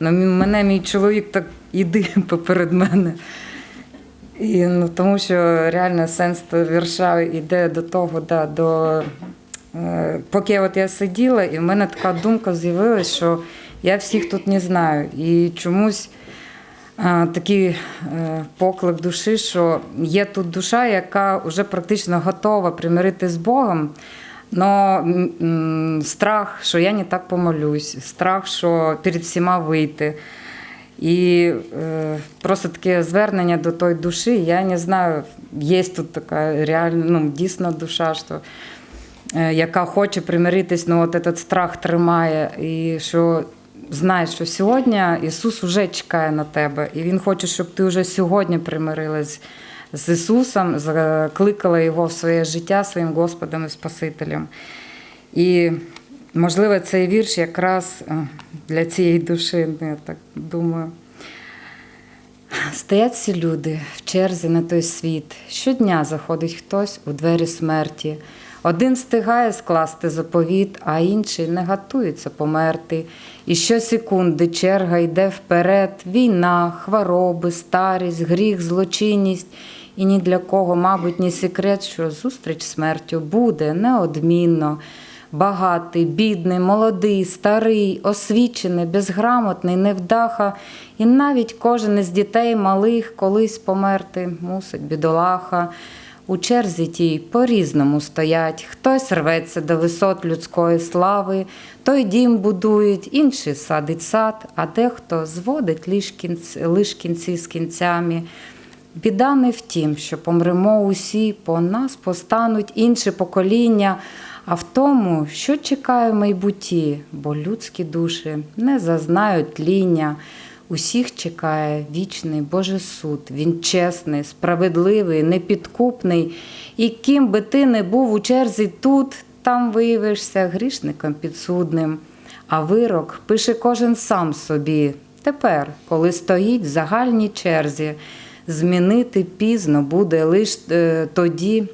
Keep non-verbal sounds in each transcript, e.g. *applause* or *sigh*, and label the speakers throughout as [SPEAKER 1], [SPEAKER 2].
[SPEAKER 1] Ну, мене мій чоловік так іди *laughs* поперед мене. І, ну, тому що реально сенс вірша йде до того, да, до, е, поки от я сиділа, і в мене така думка з'явилася, що я всіх тут не знаю. І чомусь е, такий е, поклик душі, що є тут душа, яка вже практично готова примирити з Богом. Но страх, що я не так помолюсь, страх, що перед всіма вийти. І е, просто таке звернення до тої душі, я не знаю, є тут така реальна, ну, дійсна душа, що, е, яка хоче примиритись, ну от этот страх тримає, і що знає, що сьогодні Ісус вже чекає на тебе, і Він хоче, щоб ти вже сьогодні примирилась з Ісусом, закликала Його в своє життя своїм Господом і Спасителем. І, можливо, цей вірш якраз е, для цієї душі, ну, я так думаю. Стоять всі люди в черзі на той світ. Щодня заходить хтось у двері смерті. Один встигає скласти заповіт, а інший не готується померти. І щосекунди черга йде вперед. Війна, хвороби, старість, гріх, злочинність. І ні для кого, мабуть, не секрет, що зустріч смертю буде неодмінно. Багатий, бідний, молодий, старий, освічений, безграмотний, невдаха, і навіть кожен із дітей малих колись померти мусить бідолаха. У черзі тій по-різному стоять. Хтось рветься до висот людської слави, той дім будують, інший садить сад, а дехто зводить лиш кінці, лиш кінці з кінцями. Біда не в тім, що помремо усі, по нас постануть інші покоління, а в тому, що чекає в майбутті, бо людські душі не зазнають тління. Усіх чекає вічний Божий суд. Він чесний, справедливий, непідкупний. І ким би ти не був у черзі тут, там виявишся грішником підсудним. А вирок пише кожен сам собі. Тепер, коли стоїть в загальній черзі, змінити пізно буде лише тоді,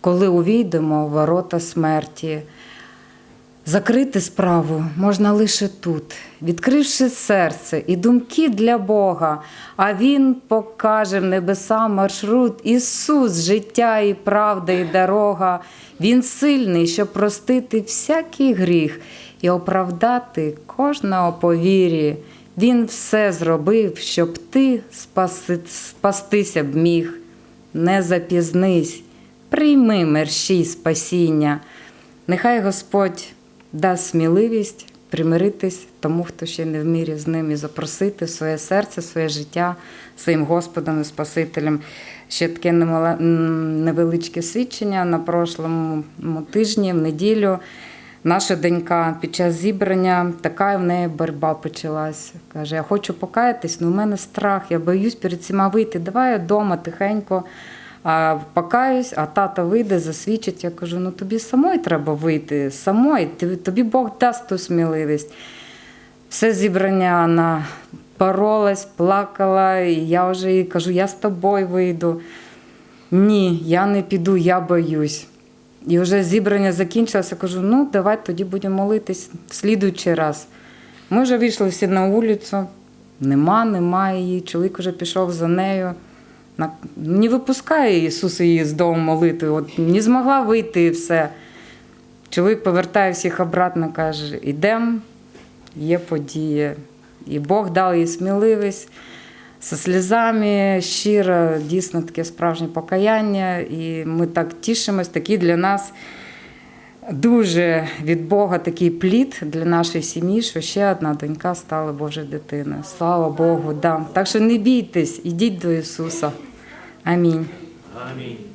[SPEAKER 1] коли увійдемо в ворота смерті. Закрити справу можна лише тут, відкривши серце і думки для Бога, а Він покаже в небеса маршрут, Ісус, життя і правда, і дорога. Він сильний, щоб простити всякий гріх і оправдати кожного по вірі. Він все зробив, щоб ти спаси, спастися б міг. Не запізнись, прийми мерщій спасіння. Нехай Господь дасть сміливість примиритись тому, хто ще не в мірі з ним, і запросити своє серце, своє життя своїм Господом і Спасителем. Ще таке невеличке свідчення на прошлому тижні, в неділю. Наша донька під час зібрання така в неї боротьба почалась. Каже: Я хочу покаятись, але в мене страх, я боюсь перед всіма вийти. Давай я вдома тихенько а, покаюсь, а тато вийде, засвідчить. Я кажу: ну тобі самої треба вийти, самої, тобі Бог дасть ту сміливість. Все зібрання вона боролась, плакала, і я вже їй кажу, я з тобою вийду. Ні, я не піду, я боюсь. І вже зібрання закінчилося, кажу, ну давай тоді будемо молитись в слідуючий раз. Ми вже вийшли всі на вулицю, нема, немає її. Чоловік вже пішов за нею. Не випускає Ісус її з дому молити. От не змогла вийти і все. Чоловік повертає всіх обратно, каже: ідемо, є подія. І Бог дав їй сміливість зі сльозами, щиро, дійсно таке справжнє покаяння. І ми так тішимось, такий для нас дуже від Бога такий плід для нашої сім'ї, що ще одна донька стала Божою дитиною. Слава Богу, да. Так що не бійтесь, ідіть до Ісуса. Амінь.
[SPEAKER 2] Амінь.